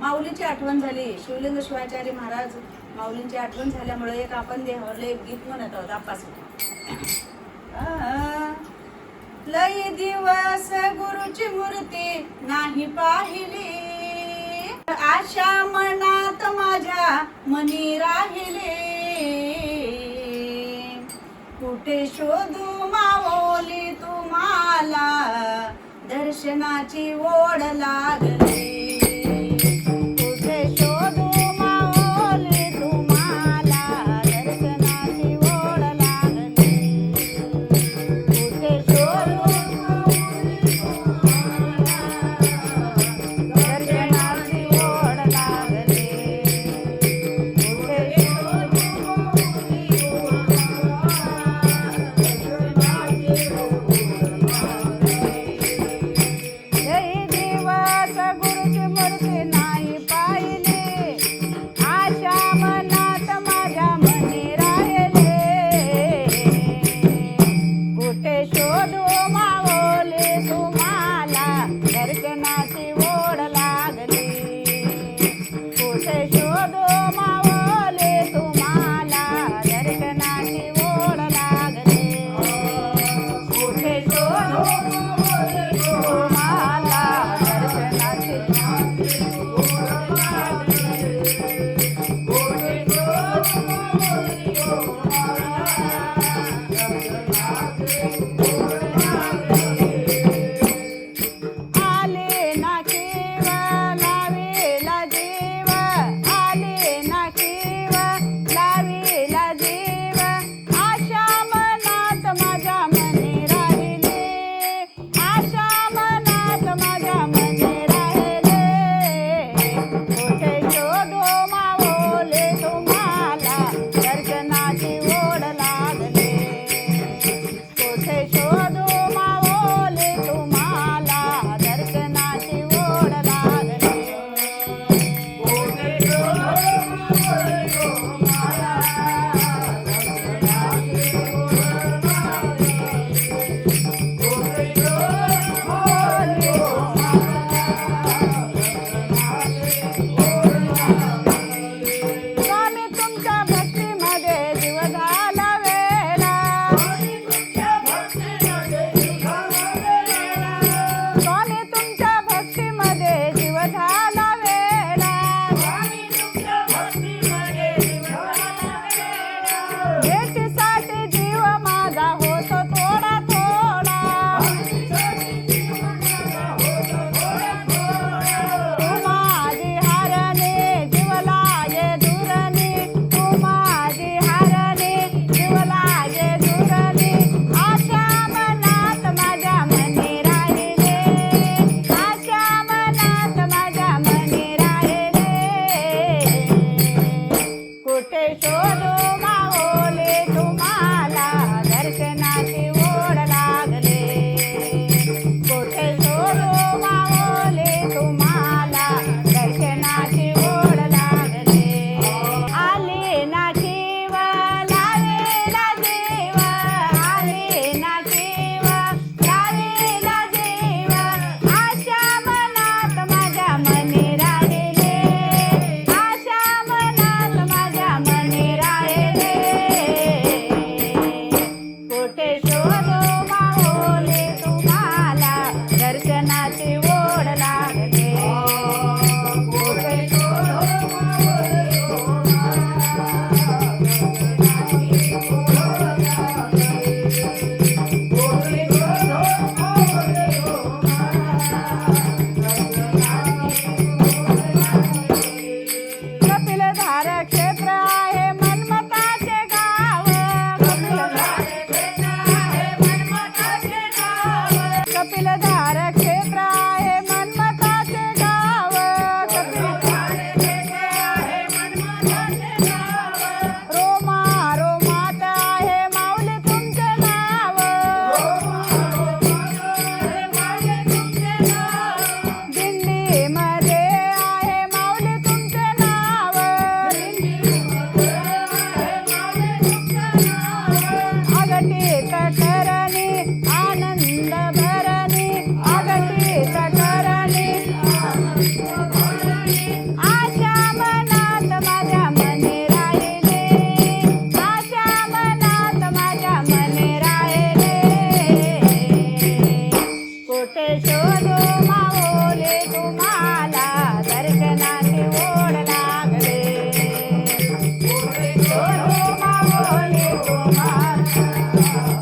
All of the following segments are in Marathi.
माऊलीची आठवण झाली. शिवलिंग शिवाचार्य महाराज माऊलींची आठवण झाल्यामुळे एक आपण देवाला एक गीत म्हणत आहोत आपासून लय दिवस गुरुची मूर्ती नाही पाहिली. आशा मनात माझ्या मनी राहिले. कुठे शोधू मावली तुम्हाला? दर्शनाची ओढ लागली.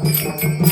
Thank you.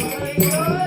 Thank you.